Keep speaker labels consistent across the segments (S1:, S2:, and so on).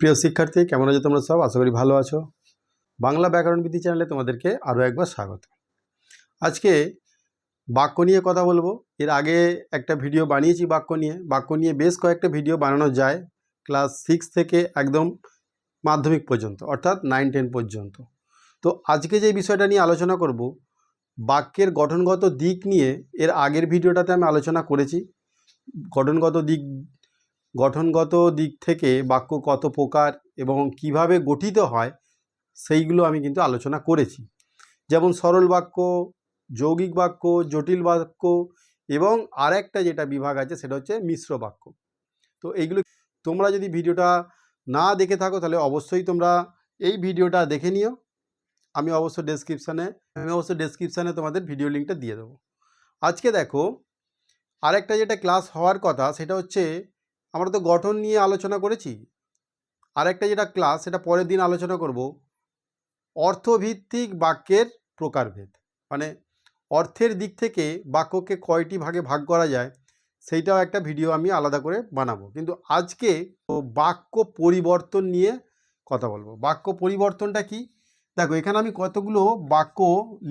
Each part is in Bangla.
S1: প্রিয় শিক্ষার্থী, কেমন আছো তোমরা সব? আশা করি ভালো আছো। বাংলা ব্যাকরণ বিধি চ্যানেলে তোমাদেরকে আরও একবার স্বাগত। আজকে বাক্য নিয়ে কথা বলব। এর আগে একটা ভিডিও বানিয়েছি বাক্য নিয়ে। বাক্য নিয়ে বেশ কয়েকটা ভিডিও বানানো যায় ক্লাস সিক্স থেকে একদম মাধ্যমিক পর্যন্ত, অর্থাৎ নাইন, টেন পর্যন্ত। তো আজকে যে বিষয়টা নিয়ে আলোচনা করব, বাক্যের গঠনগত দিক নিয়ে এর আগের ভিডিওটাতে আমি আলোচনা করেছি। গঠনগত দিক গঠনগত দিক থেকে বাক্য কত প্রকার এবং কীভাবে গঠিত হয়, সেইগুলো আমি কিন্তু আলোচনা করেছি। যেমন সরল বাক্য, যৌগিক বাক্য, জটিল বাক্য এবং আরেকটা যেটা বিভাগ আছে সেটা হচ্ছে মিশ্র বাক্য। তো এইগুলো তোমরা যদি ভিডিওটা না দেখে থাকো তাহলে অবশ্যই তোমরা এই ভিডিওটা দেখে নিও। আমি অবশ্য ডেসক্রিপশানে আমি অবশ্য ডেসক্রিপশানে তোমাদের ভিডিও লিঙ্কটা দিয়ে দেবো। আজকে দেখো, আরেকটা যেটা ক্লাস হওয়ার কথা সেটা হচ্ছে আমরা তো গঠন নিয়ে আলোচনা করেছি। আরেকটা যেটা ক্লাস সেটা পরের দিন আলোচনা করব। অর্থভিত্তিক বাক্যের প্রকারভেদ। মানে অর্থের দিক থেকে বাক্যকে কয়টি ভাগে ভাগ করা যায়, সেইটাও একটা ভিডিও আমি আলাদা করে বানাবো। কিন্তু আজকে বাক্য পরিবর্তন নিয়ে কথা বলব। বাক্য পরিবর্তনটা কি? দেখো, এখানে আমি কতগুলো বাক্য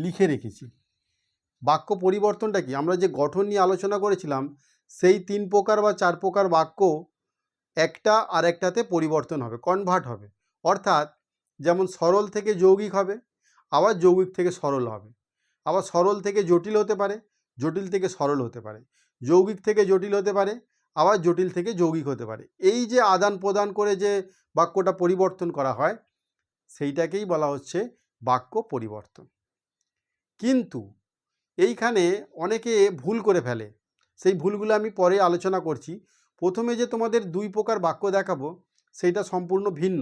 S1: লিখে রেখেছি। বাক্য পরিবর্তনটা কি? আমরা যে গঠন নিয়ে আলোচনা করেছিলাম সেই তিন প্রকার বা চার প্রকার বাক্য একটা আর একটাতে পরিবর্তন হবে কনভার্ট হবে। অর্থাৎ যেমন সরল থেকে যৌগিক হবে, আবার যৌগিক থেকে সরল হবে। আবার সরল থেকে জটিল হতে পারে, জটিল থেকে সরল হতে পারে। যৌগিক থেকে জটিল হতে পারে, আবার জটিল থেকে যৌগিক হতে পারে। এই যে আদান প্রদান করে যে বাক্যটা পরিবর্তন করা হয়, সেইটাকেই বলা হচ্ছে বাক্য পরিবর্তন। কিন্তু এইখানে অনেকে ভুল করে ফেলে। সেই ভুলগুলো আমি পরে আলোচনা করছি। প্রথমে যে তোমাদের দুই প্রকার বাক্য দেখাবো, সেইটা সম্পূর্ণ ভিন্ন।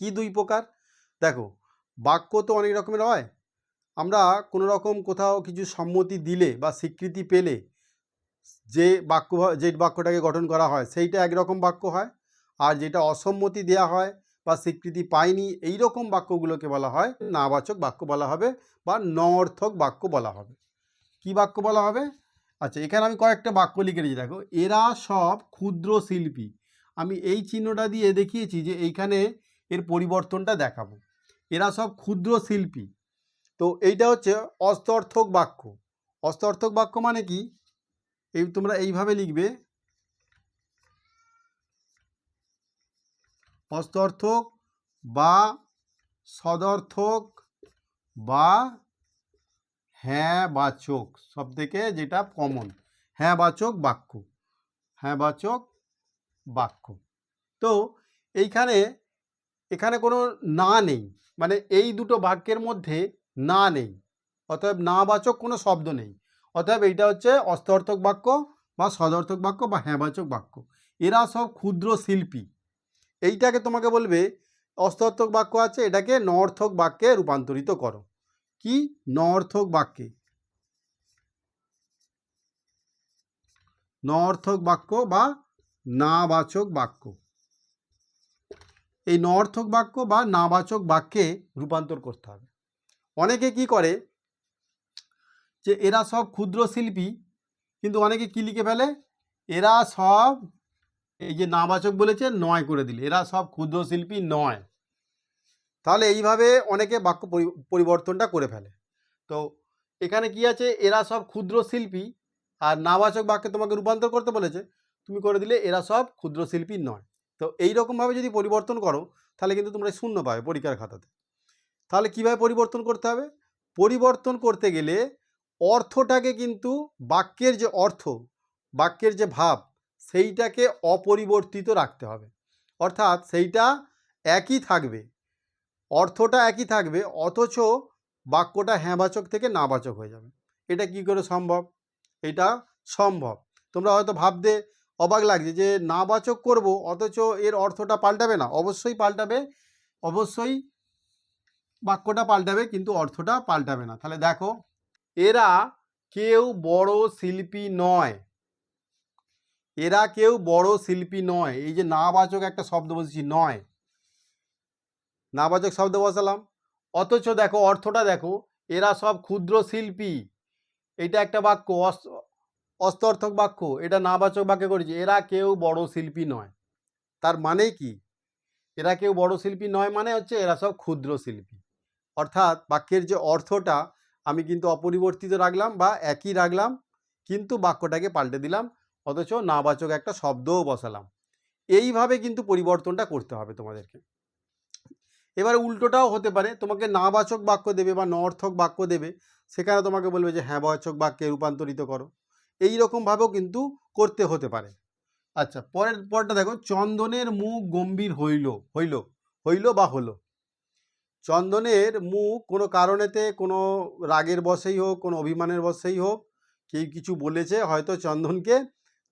S1: কি দুই প্রকার? দেখো, বাক্য তো অনেক রকমের হয়। আমরা কোনো রকম কোথাও কিছু সম্মতি দিলে বা স্বীকৃতি পেলে যে বাক্য, যে বাক্যটাকে গঠন করা হয়, সেইটা একরকম বাক্য হয়। আর যেটা অসম্মতি দেয়া হয় বা স্বীকৃতি পায়নি এই রকম বাক্যগুলোকে বলা হয়, নাবাচক বাক্য বলা হবে বা নঅর্থক বাক্য বলা হবে। কি বাক্য বলা হবে? আচ্ছা এখানে আমি কয়েকটা বাক্য লিখে দেখো, এরা সব ক্ষুদ্র শিল্পী। আমি এই চিহ্নটা দিয়ে দেখিয়েছি যে এইখানে এর পরিবর্তনটা দেখাবো। এরা সব ক্ষুদ্র শিল্পী। তো এইটা হচ্ছে অস্তর্থক বাক্য। অস্তর্থক বাক্য মানে কি? এই তোমরা এইভাবে লিখবে। অস্তর্থক বা সদর্থক বা হ্যাঁ বাচক সব থেকে যেটা কমন হ্যাঁ বাচক বাক্য। হ্যাঁ বাচক বাক্য। তো এইখানে, এখানে কোনো না নেই। মানে এই দুটো বাক্যের মধ্যে না নেই। অতএব না বাচক কোনো শব্দ নেই। অতএব এইটা হচ্ছে অস্তর্থক বাক্য বা সদর্থক বাক্য বা হ্যাঁবাচক বাক্য। এরা সব ক্ষুদ্র শিল্পী। এইটাকে তোমাকে বলবে অস্তর্থক বাক্য আছে, এটাকে নর্থক বাক্যে রূপান্তরিত করো। কি নর্থক বাক্যে? নর্থক বাক্য বা নাবাচক বাক্য। এই নর্থক বাক্য বা নাবাচক বাক্যে রূপান্তর করতে হবে। অনেকে কি করে? যে এরা সব ক্ষুদ্র শিল্পী, কিন্তু অনেকে কি লিখে ফেলে? এরা সব, এই যে নাবাচক বলেছে, নয় করে দিলে। এরা সব ক্ষুদ্র শিল্পী নয়। তাহলে এইভাবে অনেকে বাক্য পরি- পরিবর্তনটা করে ফেলে। তো এখানে কি আছে? এরা সব ক্ষুদ্র শিল্পী, আর নাবাচক বাক্যে তোমাকে রূপান্তর করতে বলেছে। তুমি করে দিলে এরা সব ক্ষুদ্র শিল্পী নয়। তো এই রকমভাবে যদি পরিবর্তন করো, তাহলে কিন্তু তোমরা শূন্য পাবে পরীক্ষার খাতাতে। তাহলে কীভাবে পরিবর্তন করতে হবে? পরিবর্তন করতে গেলে অর্থটাকে কিন্তু বাক্যের যে অর্থ, বাক্যের যে ভাব, সেইটাকে অপরিবর্তিত রাখতে হবে। অর্থাৎ সেইটা একই থাকবে। অর্থটা একই থাকবে, অথচ বাক্যটা হ্যাঁবাচক থেকে নাবাচক হয়ে যাবে। এটা কি করে সম্ভব? এটা সম্ভব। তোমরা হয়তো ভাবতে অবাক লাগছে যে নাবাচক করব, অথচ এর অর্থটা পাল্টাবে না। অবশ্যই পাল্টাবে, অবশ্যই বাক্যটা পাল্টাবে, কিন্তু অর্থটা পাল্টাবে না। তাহলে দেখো, এরা কেউ বড় শিল্পী নয়। এরা কেউ বড় শিল্পী নয়। এই যে নাবাচক একটা শব্দ বলছি, নয়। নাবাচক শব্দ বসালাম। অথচ দেখো, অর্থটা দেখো, এরা সব ক্ষুদ্র শিল্পী। এটা একটা বাক্য, অস- অস্তর্থক বাক্য, এটা নাবাচক বাক্যে করেছি। এরা কেউ বড় শিল্পী নয়। তার মানে কি? এরা কেউ বড় শিল্পী নয় মানে হচ্ছে এরা সব ক্ষুদ্র শিল্পী। অর্থাৎ বাক্যের যে অর্থটা, আমি কিন্তু অপরিবর্তিত রাখলাম বা একই রাখলাম, কিন্তু বাক্যটাকে পাল্টে দিলাম, অথচ নাবাচক একটা শব্দও বসালাম। এইভাবে কিন্তু পরিবর্তনটা করতে হবে তোমাদেরকে। এবারে উল্টোটাও হতে পারে। তোমাকে নাবাচক বাক্য দেবে বা নর্থক বাক্য দেবে, সেখানে তোমাকে বলবে যে হ্যাঁ বাচক বাক্যে রূপান্তরিত করো। এই রকমভাবেও কিন্তু করতে হতে পারে। আচ্ছা পরের পরটা দেখো, চন্দনের মুখ গম্ভীর হইল হইল হইল বা হলো। চন্দনের মুখ কোনো কারণেতে, কোনো রাগের বসেই হোক, কোনো অভিমানের বসেই হোক, কেউ কিছু বলেছে, হয়তো চন্দনকে,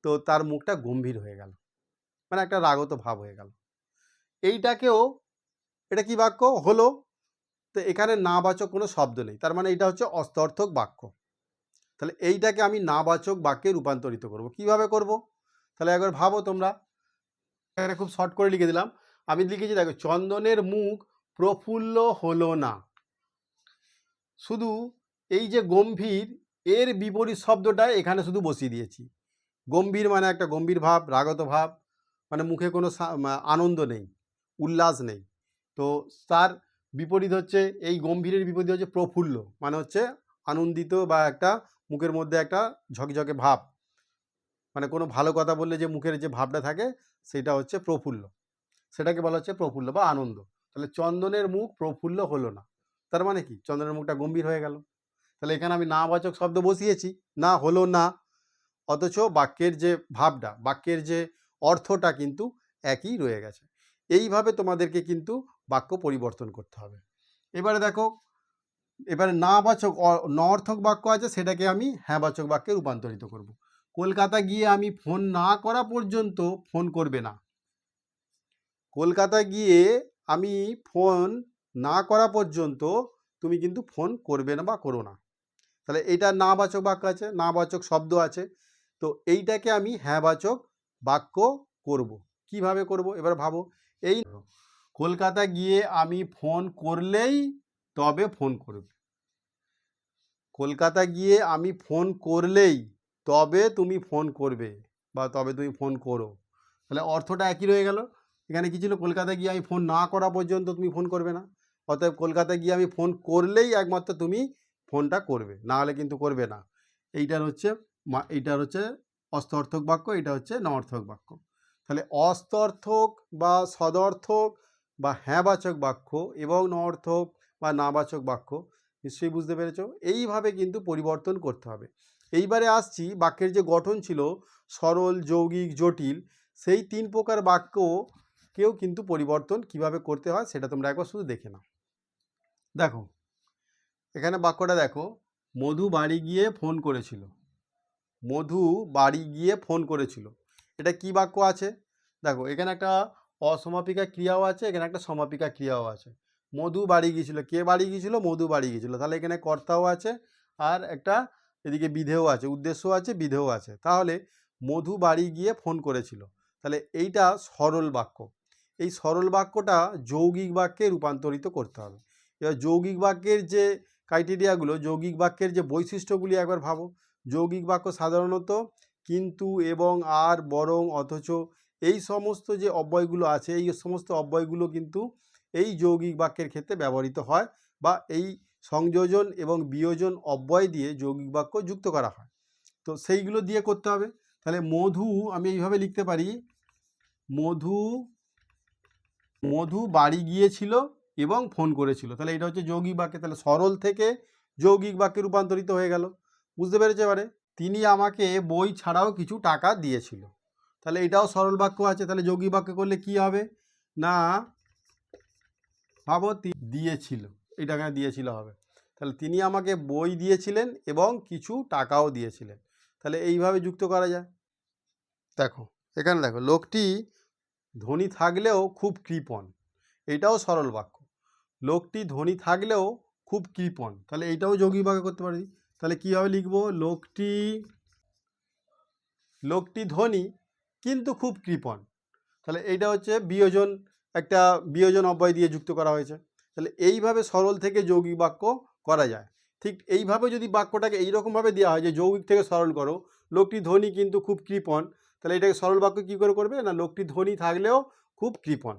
S1: তো তার মুখটা গম্ভীর হয়ে গেল। মানে একটা রাগত ভাব হয়ে গেল। এইটাকেও এটা কি বাক্য? হলো। তো এখানে নাবাচক কোনো শব্দ নেই। তার মানে এটা হচ্ছে অস্তর্থক বাক্য। তাহলে এইটাকে আমি নাবাচক বাক্যে রূপান্তরিত করব। কীভাবে করব? তাহলে একবার ভাবো তোমরা। এখানে খুব শর্ট করে লিখে দিলাম। আমি লিখেছি, দেখো, চন্দনের মুখ প্রফুল্ল হলো না। শুধু এই যে গম্ভীর, এর বিপরীত শব্দটা এখানে শুধু বসিয়ে দিয়েছি। গম্ভীর মানে একটা গম্ভীর ভাব, রাগত ভাব মানে মুখে কোনো আনন্দ নেই, উল্লাস নেই। তো তার বিপরীত হচ্ছে, এই গম্ভীরের বিপরীত হচ্ছে প্রফুল্ল। মানে হচ্ছে আনন্দিত বা একটা মুখের মধ্যে একটা ঝকঝকে ভাব। মানে কোনো ভালো কথা বললে যে মুখের যে ভাবটা থাকে, সেটা হচ্ছে প্রফুল্ল। সেটাকে বলা হচ্ছে প্রফুল্ল বা আনন্দ। তাহলে চন্দনের মুখ প্রফুল্ল হলো না। তার মানে কি? চন্দনের মুখটা গম্ভীর হয়ে গেল। তাহলে এখানে আমি নাবাচক শব্দ বসিয়েছি। না, হলো না। অথচ বাক্যের যে ভাবটা, বাক্যের যে অর্থটা কিন্তু একই রয়ে গেছে। এইভাবে তোমাদেরকে কিন্তু বাক্য পরিবর্তন করতে হবে। এবারে দেখো, এবারে নাবাচক অ- নঅর্থক বাক্য আছে, সেটাকে আমি হ্যাঁবাচক বাক্যে রূপান্তরিত করব। কলকাতা গিয়ে আমি ফোন না করা পর্যন্ত ফোন করবে না। কলকাতা গিয়ে আমি ফোন না করা পর্যন্ত তুমি কিন্তু ফোন করবে না বা করো না। তাহলে এইটা নাবাচক বাক্য আছে নাবাচক শব্দ আছে, তো এইটাকে আমি হ্যাঁবাচক বাক্য করব। কীভাবে করব? এবার ভাবো, এই কলকাতা গিয়ে আমি ফোন করলেই তবে ফোন করবে। কলকাতা গিয়ে আমি ফোন করলেই তবে তুমি ফোন করবে বা তবে তুমি ফোন করো। তাহলে অর্থটা একই রয়ে গেল। এখানে কি ছিল? কলকাতা গিয়ে আমি ফোন না করা পর্যন্ত তুমি ফোন করবে না। অতএব কলকাতা গিয়ে আমি ফোন করলেই একমাত্র তুমি ফোনটা করবে, না হলে কিন্তু করবে না। এইটার হচ্ছে এইটার হচ্ছে অস্তর্থক বাক্য এটা হচ্ছে নঅর্থক বাক্য। তাহলে অস্তর্থক বা সদর্থক বা হ্যাঁবাচক বাক্য এবং নঅর্থক বা নাবাচক বাক্য, নিশ্চয়ই বুঝতে পেরেছ? এইভাবে কিন্তু পরিবর্তন করতে হবে। এইবারে আসছি বাক্যের যে গঠন ছিল, সরল, যৌগিক, জটিল, সেই তিন প্রকার বাক্য কেউ কিন্তু পরিবর্তন কীভাবে করতে হয় সেটা তোমরা একবার শুধু দেখে নাও। দেখো, এখানে বাক্যটা দেখো, মধু বাড়ি গিয়ে ফোন করেছিল। মধু বাড়ি গিয়ে ফোন করেছিল। এটা কি বাক্য আছে? দেখো, এখানে একটা অসমাপিকা ক্রিয়াও আছে, এখানে একটা সমাপিকা ক্রিয়াও আছে। মধু বাড়ি গিয়েছিল। কে বাড়ি গিয়েছিল? মধু বাড়ি গিয়েছিল। তাহলে এখানে কর্তাও আছে আর একটা এদিকে বিধেও আছে উদ্দেশ্য আছে, বিধেও আছে। তাহলে মধু বাড়ি গিয়ে ফোন করেছিল। তাহলে এইটা সরল বাক্য। এই সরল বাক্যটা যৌগিক বাক্যে রূপান্তরিত করতে হবে। এবার যৌগিক বাক্যের যে ক্রাইটেরিয়াগুলো, যৌগিক বাক্যের যে বৈশিষ্ট্যগুলি একবার ভাবো। যৌগিক বাক্য সাধারণত কিন্তু, এবং, আর, বরং, অথচ এই সমস্ত যে অব্যয়গুলো আছে, এই সমস্ত অব্যয়গুলো কিন্তু এই যৌগিক বাক্যের ক্ষেত্রে ব্যবহৃত হয় বা এই সংযোজন এবং বিয়োজন অব্যয় দিয়ে যৌগিক বাক্য যুক্ত করা হয়। তো সেইগুলো দিয়ে করতে হবে। তাহলে মধু আমি এইভাবে লিখতে পারি। মধু মধু বাড়ি গিয়েছিল এবং ফোন করেছিল। তাহলে এটা হচ্ছে যৌগিক বাক্যে। তাহলে সরল থেকে যৌগিক বাক্যে রূপান্তরিত হয়ে গেল। বুঝতে পেরেছে এবারে? তিনি আমাকে বই ছাড়াও কিছু টাকা দিয়েছিল। তাহলে এটাও সরল বাক্য আছে, তাহলে যোগী বাক্য করলে কি হবে? না ভাবো তি- দিয়েছিল এটা এখানে দিয়েছিল হবে। তাহলে তিনি আমাকে বই দিয়েছিলেন এবং কিছু টাকাও দিয়েছিলেন। তাহলে এইভাবে যুক্ত করা যায়। দেখো, এখানে দেখো, লোকটি ধনী থাকলেও খুব কৃপণ, এটাও সরল বাক্য। লোকটি ধনী থাকলেও খুব কৃপণ, তাহলে এইটাও যোগী বাক্য করতে পারি তাহলে কীভাবে লিখব? লোকটি লোকটি ধনী কিন্তু খুব কৃপণ। তাহলে এইটা হচ্ছে বিয়োজন, একটা বিয়োজন অব্যয় দিয়ে যুক্ত করা হয়েছে। তাহলে এইভাবে সরল থেকে যৌগিক বাক্য করা যায়। ঠিক এইভাবে যদি বাক্যটাকে এইরকমভাবে দেওয়া হয় যে যৌগিক থেকে সরল করো, লোকটি ধনী কিন্তু খুব কৃপণ, তাহলে এটাকে সরল বাক্য কী করে করবে? না, লোকটি ধনী থাকলেও খুব কৃপণ।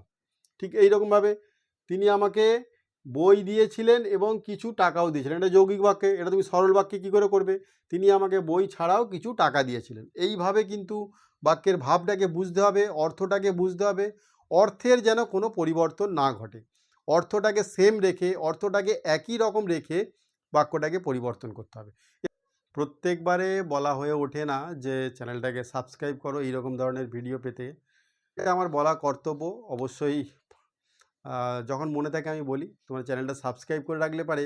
S1: ঠিক এইরকমভাবে তিনি আমাকে বই দিয়েছিলেন এবং কিছু টাকাও দিয়েছিলেন। এটা যৌগিক বাক্যে, এটা তুমি সরল বাক্যে কী করে করবে? তিনি আমাকে বই ছাড়াও কিছু টাকা দিয়েছিলেন। এইভাবে কিন্তু বাক্যের ভাবটাকে বুঝতে হবে, অর্থটাকে বুঝতে হবে, অর্থের যেন কোনো পরিবর্তন না ঘটে। অর্থটাকে সেম রেখে, অর্থটাকে একই রকম রেখে বাক্যটাকে পরিবর্তন করতে হবে। প্রত্যেকবারে বলা হয়ে ওঠে না যে, চ্যানেলটাকে সাবস্ক্রাইব করো এইরকম ধরনের ভিডিও পেতে। এটা আমার বলা কর্তব্য। অবশ্যই যখন মনে থাকে আমি বলি, তোমার চ্যানেলটা সাবস্ক্রাইব করে রাখলে পারে,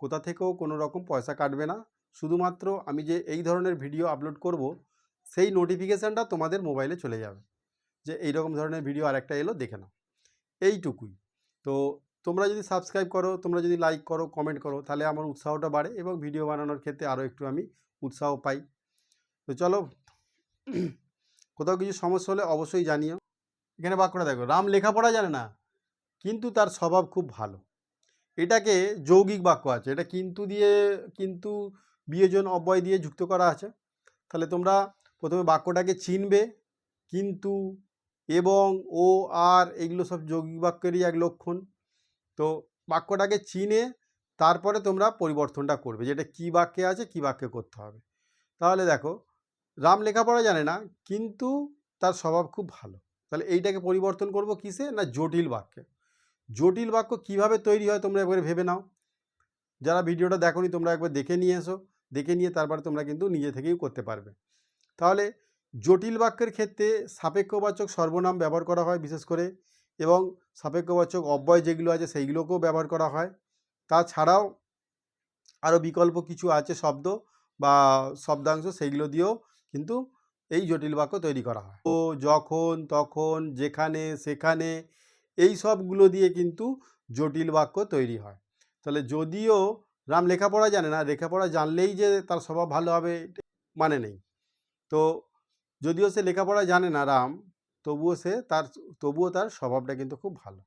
S1: কোথা থেকেও কোনো রকম পয়সা কাটবে না। শুধুমাত্র আমি যে এই ধরনের ভিডিও আপলোড করব সেই নোটিফিকেশানটা তোমাদের মোবাইলে চলে যাবে। যে এই রকম ধরনের ভিডিও আরেকটা এলো, দেখে নাও। এইটুকুই। তো তোমরা যদি সাবস্ক্রাইব করো, তোমরা যদি লাইক করো কমেন্ট করো, তাহলে আমার উৎসাহটা বাড়ে এবং ভিডিও বানানোর ক্ষেত্রে আরও একটু আমি উৎসাহ পাই। তো চলো, কোথাও কিছু সমস্যা হলে অবশ্যই জানিও। এখানে বাক্যটা দেখো, রাম লেখাপড়া জানে না, কিন্তু তার স্বভাব খুব ভালো। এটাকে যৌগিক বাক্য আছে, এটা কিন্তু দিয়ে, কিন্তু বিয়োজন, অব্যয় দিয়ে যুক্ত করা আছে। তাহলে তোমরা প্রথমে বাক্যটাকে চিনবে, কিন্তু এবং ও আর এগুলো সব যৌগিক বাক্যেরই এক লক্ষণ। তো বাক্যটাকে চিনে তারপরে তোমরা পরিবর্তনটা করবে যেটা কি বাক্যে আছে, কি বাক্যে করতে হবে। তাহলে দেখো, রাম লেখাপড়া জানে না, কিন্তু তার স্বভাব খুব ভালো। তাহলে এইটাকে পরিবর্তন করব কিসে? না জটিল বাক্যে। জটিল বাক্য কীভাবে তৈরি হয় তোমরা একবার ভেবে নাও। যারা ভিডিওটা দেখোনি তোমরা একবার দেখে নিয়ে এসো। দেখে নিয়ে তারপরে তোমরা কিন্তু নিজে থেকেই করতে পারবে। তাহলে জটিল বাক্যের ক্ষেত্রে সাপেক্ষবাচক সর্বনাম ব্যবহার করা হয় বিশেষ করে এবং সাপেক্ষবাচক অব্যয় যেগুলো আছে সেইগুলোকেও ব্যবহার করা হয়। তাছাড়াও আরও বিকল্প কিছু আছে শব্দ বা শব্দাংশ সেইগুলো দিয়েও কিন্তু এই জটিল বাক্য তৈরি করা হয়। ও, যখন, তখন, যেখানে, সেখানে এই সবগুলো দিয়ে কিন্তু জটিল বাক্য তৈরি হয়। তাহলে যদিও রাম লেখাপড়া জানে না, লেখাপড়া জানলেই যে তার স্বভাব ভালো হবে মানে নেই। তো যদিও সে লেখাপড়া জানে না রাম, তবুও সে তার তবুও তার স্বভাবটা কিন্তু খুব ভালো।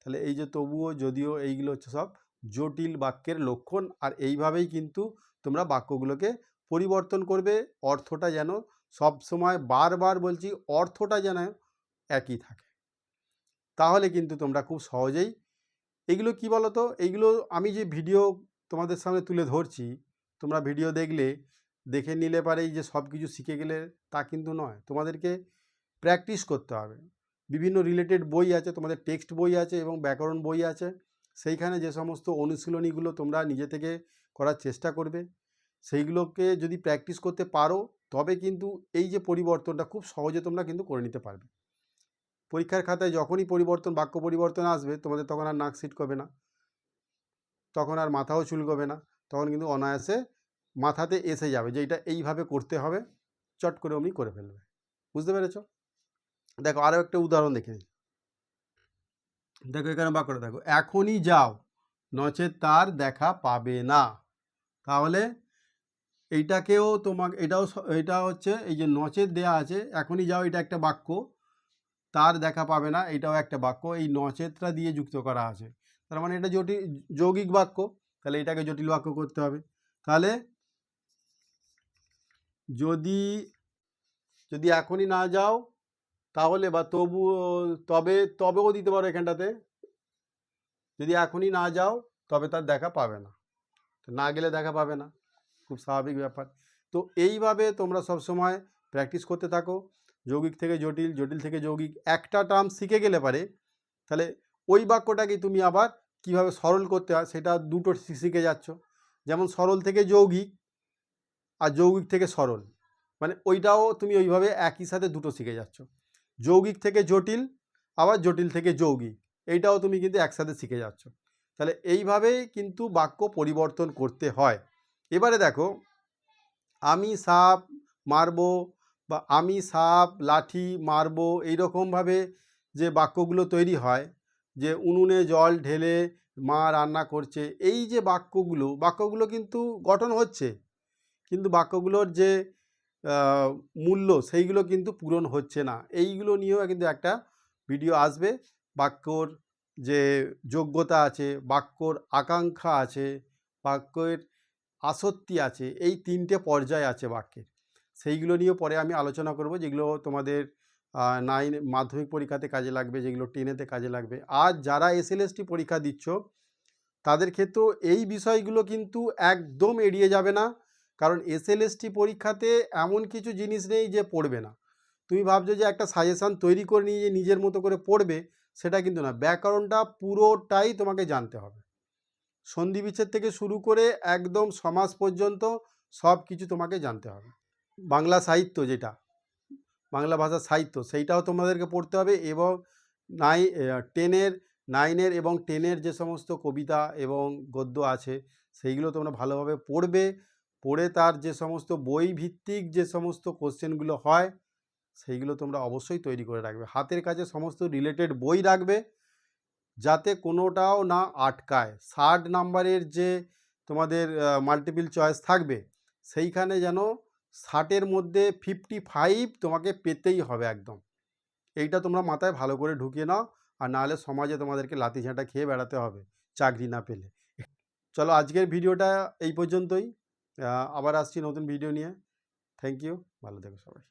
S1: তাহলে এই যে তবুও, যদিও এইগুলো হচ্ছে সব জটিল বাক্যের লক্ষণ আর এইভাবেই কিন্তু তোমরা বাক্যগুলোকে পরিবর্তন করবে, অর্থটা যেন সব সময় বারবার বলছি অর্থটা যেন একই থাকে। তাহলে কিন্তু তোমরা খুব সহজেই এগুলো কি বলো তো এইগুলো আমি যে ভিডিও তোমাদের সামনে তুলে ধরছি, তোমরা ভিডিও দেখলে দেখে নিলে পারেই যে সব কিছু শিখে গেলে তা কিন্তু নয়। তোমাদেরকে প্র্যাকটিস করতে হবে। বিভিন্ন রিলেটেড বই আছে, তোমাদের টেক্সট বই আছে এবং ব্যাকরণ বই আছে। সেইখানে যে সমস্ত অনুশীলনীগুলো তোমরা নিজে থেকে করার চেষ্টা করবে। সেইগুলোকে যদি প্র্যাকটিস করতে পারো, তবে কিন্তু এই যে পরিবর্তনটা খুব সহজে তোমরা কিন্তু করে নিতে পারবে। পরীক্ষার খাতায় যখনই পরিবর্তন, বাক্য পরিবর্তন আসবে, তোমাদের তখন আর নাক সিটকবে না। তখন আর মাথাও চুলকবে না। তখন কিন্তু অনায়াসে মাথাতে এসে যাবে যে এটা এইভাবে করতে হবে, চট করে অমনি করে ফেলবে। বুঝতে পেরেছ? দেখো আরও একটা উদাহরণ দেখে নিই। দেখো এখানে বাক্যটা দেখো, এখনই যাও নচেত তার দেখা পাবে না। তাহলে এইটাকেও তোমাকে, এটাও এটা হচ্ছে এই যে নচেত দেয়া আছে, এখনই যাও এটা একটা বাক্য, তার দেখা পাবে না, এটাও একটা বাক্য, এই নচেতটা দিয়ে যুক্ত করা আছে। তার মানে এটা জটিল, যৌগিক বাক্য, তাহলে এটাকে জটিল বাক্য করতে হবে। তাহলে যদি যদি এখনই না যাও, তাহলে বা তবু, তবে, তবেও দিতে পারো এখানটাতে। যদি এখনই না যাও, তবে তার দেখা পাবে না। না গেলে দেখা পাবে না। খুব স্বাভাবিক ব্যাপার। তো এইভাবে তোমরা সব সময় প্র্যাকটিস করতে থাকো। যৌগিক থেকে জটিল জটিল থেকে যৌগিক। একটা টার্ম শিখে গেলে পারে। তাহলে ওই বাক্যটাকে তুমি আবার কীভাবে সরল করতে হয়, সেটা দুটো শিখে যাচ্ছ। যেমন সরল থেকে যৌগিক আর যৌগিক থেকে সরল মানে ওইটাও তুমি ওইভাবে একই সাথে দুটো শিখে যাচ্ছ। যৌগিক থেকে জটিল, আবার জটিল থেকে যৌগিক। এইটাও তুমি কিন্তু একসাথে শিখে যাচ্ছ। তাহলে এইভাবেই কিন্তু বাক্য পরিবর্তন করতে হয়। এবারে দেখো, আমি, সাপ, মারবো বা আমি, সাপ, লাঠি, মারবো এইরকমভাবে যে বাক্যগুলো তৈরি হয়, যে উনুনে জল ঢেলে মা রান্না করছে, এই যে বাক্যগুলো বাক্যগুলো কিন্তু গঠন হচ্ছে। কিন্তু বাক্যগুলোর যে মূল্য সেইগুলো কিন্তু পূরণ হচ্ছে না। এইগুলো নিয়েও কিন্তু একটা ভিডিও আসবে। বাক্যর যে যোগ্যতা আছে, বাক্যর আকাঙ্ক্ষা আছে, বাক্যের আসক্তি আছে, এই তিনটে পর্যায় আছে বাক্যের। সেইগুলো নিয়েও পরে আমি আলোচনা করব, যেগুলো তোমাদের নাইন মাধ্যমিক পরীক্ষাতে কাজে লাগবে, যেগুলো টেনেতে কাজে লাগবে। আর যারা এসএলএসটি পরীক্ষা দিচ্ছ, তাদের ক্ষেত্রেও এই বিষয়গুলো কিন্তু একদম এড়িয়ে যাবে না। কারণ এসএলএসটি পরীক্ষাতে এমন কিছু জিনিস নেই যে পড়বে না। তুমি ভাবছ যে একটা সাজেশান তৈরি করে নিয়ে যে নিজের মতো করে পড়বে, সেটা কিন্তু না। ব্যাকরণটা পুরোটাই তোমাকে জানতে হবে। সন্ধি বিচ্ছেদ থেকে শুরু করে একদম সমাজ পর্যন্ত সব কিছু তোমাকে জানতে হবে। বাংলা সাহিত্য যেটা, বাংলা ভাষা সাহিত্য, সেইটাও তোমাদেরকে পড়তে হবে এবং নাই টেনের, নাইনের এবং টেনের যে সমস্ত কবিতা এবং গদ্য আছে, সেইগুলো তোমরা ভালোভাবে পড়বে। পড়ে তার যে সমস্ত বই ভিত্তিক যে সমস্ত কোশ্চেনগুলো হয়, সেইগুলো তোমরা অবশ্যই তৈরি করে রাখবে। হাতের কাছে সমস্ত রিলেটেড বই রাখবে, যাতে কোনোটাও না আটকায়। ষাট নাম্বারের যে তোমাদের মাল্টিপল চয়েস থাকবে, সেইখানে যেন ষাটের মধ্যে ফিফটি ফাইভ তোমাকে পেতেই হবে একদম। এইটা তোমরা মাথায় ভালো করে ঢুকিয়ে নাও, আর নাহলে সমাজে তোমাদেরকে লাথি ঝাঁটা খেয়ে বেড়াতে হবে, চাকরি না পেলে। চলো আজকের ভিডিওটা এই পর্যন্তই। আবার আসছি নতুন ভিডিও নিয়ে। থ্যাংক ইউ ভালো থেকো সবাই।